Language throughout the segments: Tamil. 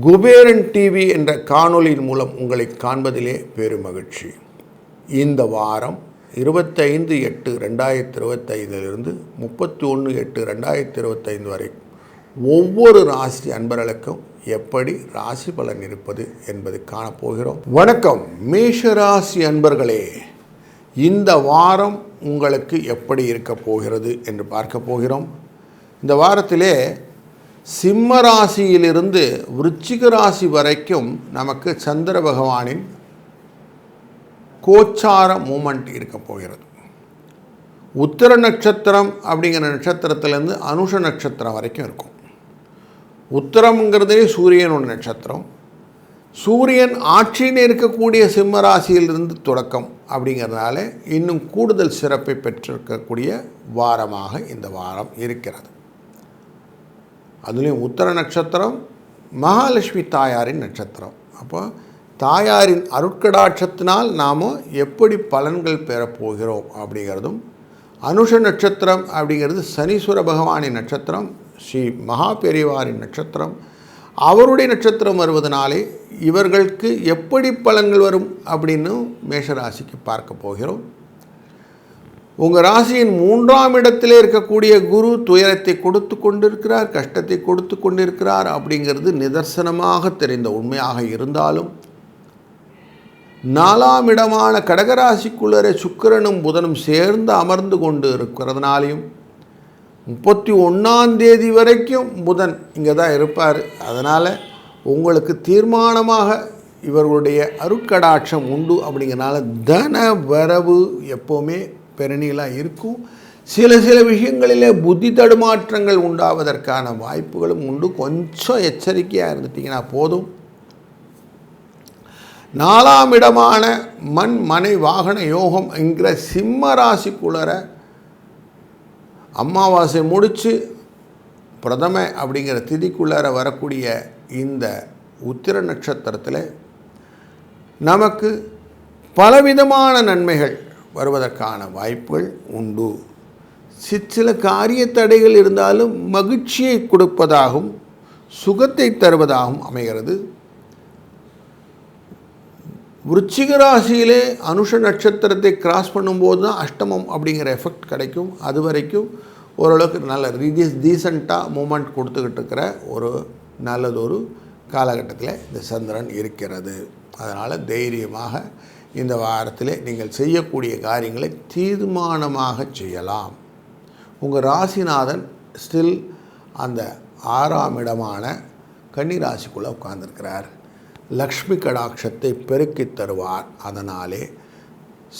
குபேரன் டிவி என்ற காணொளியின் மூலம் உங்களை காண்பதிலே பெருமகிழ்ச்சி இந்த வாரம் இருபத்தைந்து எட்டு ரெண்டாயிரத்தி இருபத்தைந்திலிருந்து முப்பத்தி ஒன்று எட்டு ரெண்டாயிரத்தி இருபத்தைந்து வரை ஒவ்வொரு ராசி அன்பர்களுக்கும் எப்படி ராசி பலன் இருப்பது என்பது காணப்போகிறோம். வணக்கம். மேஷராசி அன்பர்களே இந்த வாரம் உங்களுக்கு எப்படி இருக்க போகிறது என்று பார்க்க போகிறோம். இந்த வாரத்திலே சிம்ம ராசியிலிருந்து விருச்சிக ராசி வரைக்கும் நமக்கு சந்திர பகவானின் கோச்சார மூமெண்ட் இருக்க போகிறது. உத்தர நட்சத்திரம் அப்படிங்கிற நட்சத்திரத்திலேருந்து அனுஷ நட்சத்திரம் வரைக்கும் இருக்கும். உத்தரம்ங்கிறதே சூரியனோட நட்சத்திரம். சூரியன் ஆட்சியில் இருக்கக்கூடிய சிம்ம ராசியிலிருந்து தொடக்கம் அப்படிங்கிறதுனால இன்னும் கூடுதல் சிறப்பை பெற்றிருக்கக்கூடிய வாரமாக இந்த வாரம் இருக்கிறது. அதுலேயும் உத்தர நட்சத்திரம் மகாலட்சுமி தாயாரின் நட்சத்திரம். அப்போ தாயாரின் அருட்கடாட்சத்தினால் நாம் எப்படி பலன்கள் பெறப்போகிறோம் அப்படிங்கிறதும் அனுஷ நட்சத்திரம் அப்படிங்கிறது சனீஸ்வர பகவானின் நட்சத்திரம் ஸ்ரீ மகா பெரியவாரின் நட்சத்திரம். அவருடைய நட்சத்திரம் வருவதனாலே இவர்களுக்கு எப்படி பலன்கள் வரும் அப்படின்னு மேஷராசிக்கு பார்க்க போகிறோம். உங்கள் ராசியின் மூன்றாம் இடத்திலே இருக்கக்கூடிய குரு துயரத்தை கொடுத்து கொண்டிருக்கிறார் கஷ்டத்தை கொடுத்து கொண்டிருக்கிறார் அப்படிங்கிறது நிதர்சனமாக தெரிந்த உண்மையாக இருந்தாலும் நாலாம் இடமான கடகராசிக்குள்ளரே சுக்கிரனும் புதனும் சேர்ந்து அமர்ந்து கொண்டு இருக்கிறதுனாலையும் முப்பத்தி ஒன்றாம் தேதி வரைக்கும் புதன் இங்கே தான் இருப்பார். அதனால் உங்களுக்கு தீர்மானமாக இவர்களுடைய அருட்கடாட்சம் உண்டு அப்படிங்கிறனால தன வரவு எப்போவுமே பெருநிலாக இருக்கும். சில சில விஷயங்களிலே புத்தி தடுமாற்றங்கள் உண்டாவதற்கான வாய்ப்புகளும் உண்டு. கொஞ்சம் எச்சரிக்கையாக இருந்துட்டிங்கன்னா போதும். நாலாம் இடமான மண் மனை வாகன யோகம் என்கிற சிம்ம ராசிக்குள்ளர அமாவாசை முடித்து பிரதம அப்படிங்கிற திதிக்குள்ளார வரக்கூடிய இந்த உத்திர நட்சத்திரத்தில் நமக்கு பலவிதமான நன்மைகள் வருவதற்கான வாய்ப்புகள் உண்டு. சிற்சில காரிய தடைகள் இருந்தாலும் மகிழ்ச்சியை கொடுப்பதாகவும் சுகத்தை தருவதாகவும் அமைகிறது. விருச்சிக ராசியிலே அனுஷ நட்சத்திரத்தை கிராஸ் பண்ணும்போது தான் அஷ்டமம் அப்படிங்கிற எஃபெக்ட் கிடைக்கும். அது வரைக்கும் ஓரளவுக்கு நல்ல ரீ டீசெண்டாக மூமெண்ட் கொடுத்துக்கிட்டு இருக்கிற ஒரு நல்லதொரு காலகட்டத்தில் இந்த சந்திரன் இருக்கிறது. அதனால் தைரியமாக இந்த வாரத்தில் நீங்கள் செய்யக்கூடிய காரியங்களை தீர்மானமாக செய்யலாம். உங்கள் ராசிநாதன் ஸ்டில் அந்த ஆறாம் இடமான கன்னிராசிக்குள்ளே உட்கார்ந்துருக்கிறார். லக்ஷ்மி கடாட்சத்தை பெருக்கி தருவார். அதனாலே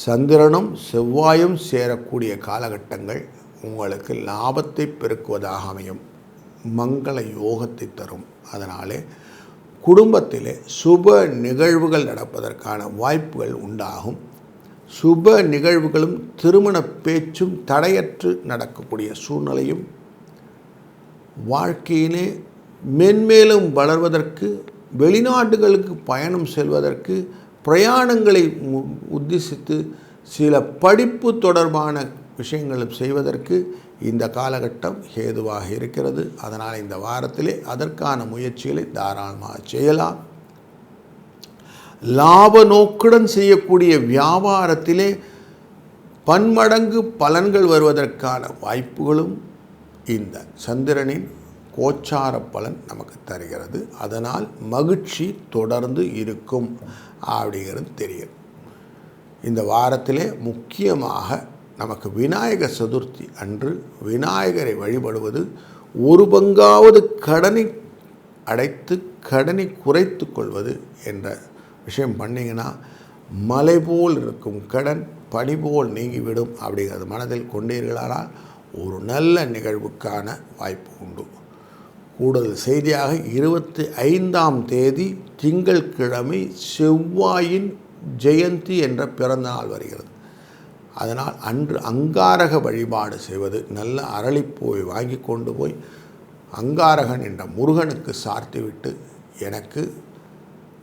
சந்திரனும் செவ்வாயும் சேரக்கூடிய காலகட்டங்கள் உங்களுக்கு லாபத்தை பெருக்குவதாக அமையும். மங்கள யோகத்தை தரும். அதனாலே குடும்பத்திலே சுப நிகழ்வுகள் நடப்பதற்கான வாய்ப்புகள் உண்டாகும். சுப நிகழ்வுகளும் திருமண பேச்சும் தடையற்று நடக்கக்கூடிய சூழ்நிலையும் வாழ்க்கையிலே மென்மேலும் வளர்வதற்கு வெளிநாடுகளுக்கு பயணம் செல்வதற்கு பிரயாணங்களை உத்தேசித்து சில படிப்பு தொடர்பான விஷயங்களும் செய்வதற்கு இந்த காலகட்டம் ஹேதுவாக இருக்கிறது. அதனால் இந்த வாரத்திலே அதற்கான முயற்சிகளை தாராளமாக செய்யலாம். லாப நோக்குடன் செய்யக்கூடிய வியாபாரத்திலே பன்மடங்கு பலன்கள் வருவதற்கான வாய்ப்புகளும் இந்த சந்திரனின் கோச்சார பலன் நமக்கு தருகிறது. அதனால் மகிழ்ச்சி தொடர்ந்து இருக்கும் அப்படிங்கிறது தெரியும். இந்த வாரத்திலே முக்கியமாக நமக்கு விநாயக சதுர்த்தி அன்று விநாயகரை வழிபடுவது ஒரு பங்காவது கடனை அடைத்து கடனை குறைத்து கொள்வது என்ற விஷயம் பண்ணிங்கன்னா மலை போல் இருக்கும் கடன் பனி போல் நீங்கிவிடும் அப்படிங்கிறது மனதில் கொண்டீர்களானால் ஒரு நல்ல நிகழ்வுக்கான வாய்ப்பு உண்டு. கூடுதல் செய்தியாக இருபத்தி ஐந்தாம் தேதி திங்கள்கிழமை செவ்வாயின் ஜெயந்தி என்ற பிறந்த நாள் வருகிறது. அதனால் அன்று அங்காரக வழிபாடு செய்வது நல்ல அரளிப்பூவை வாங்கி கொண்டு போய் அங்காரகன் என்ற முருகனுக்கு சார்த்திவிட்டு எனக்கு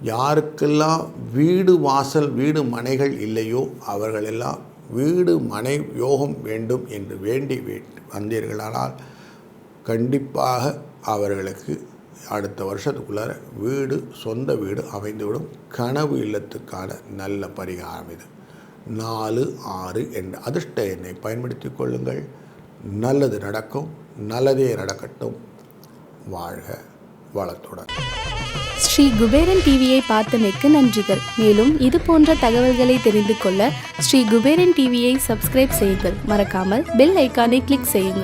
யாருக்கெல்லாம் வீடு வாசல் வீடு மனைகள் இல்லையோ அவர்களெல்லாம் வீடு மனை யோகம் வேண்டும் என்று வேண்டி வந்தீர்களானால் கண்டிப்பாக அவர்களுக்கு அடுத்த வருஷத்துக்குள்ளார வீடு சொந்த வீடு அமைந்துவிடும். கனவு இல்லத்துக்கான நல்ல பரிகாரம் இது. நாலு ஆறு என்ற அதிர்ஷ்ட எண்ணை பயன்படுத்தி கொள்ளுங்கள். நல்லது நடக்கும் நல்லதே நடக்கட்டும். வாழ்க வளத்துடன். ஸ்ரீ குபேரன் டிவியை பார்த்தமைக்கு நன்றிகள். மேலும் இது போன்ற தகவல்களை தெரிந்து கொள்ள ஸ்ரீ குபேரன் டிவியை சப்ஸ்கிரைப் செய்யுங்கள். மறக்காமல் பெல் ஐக்கானை கிளிக் செய்யுங்கள்.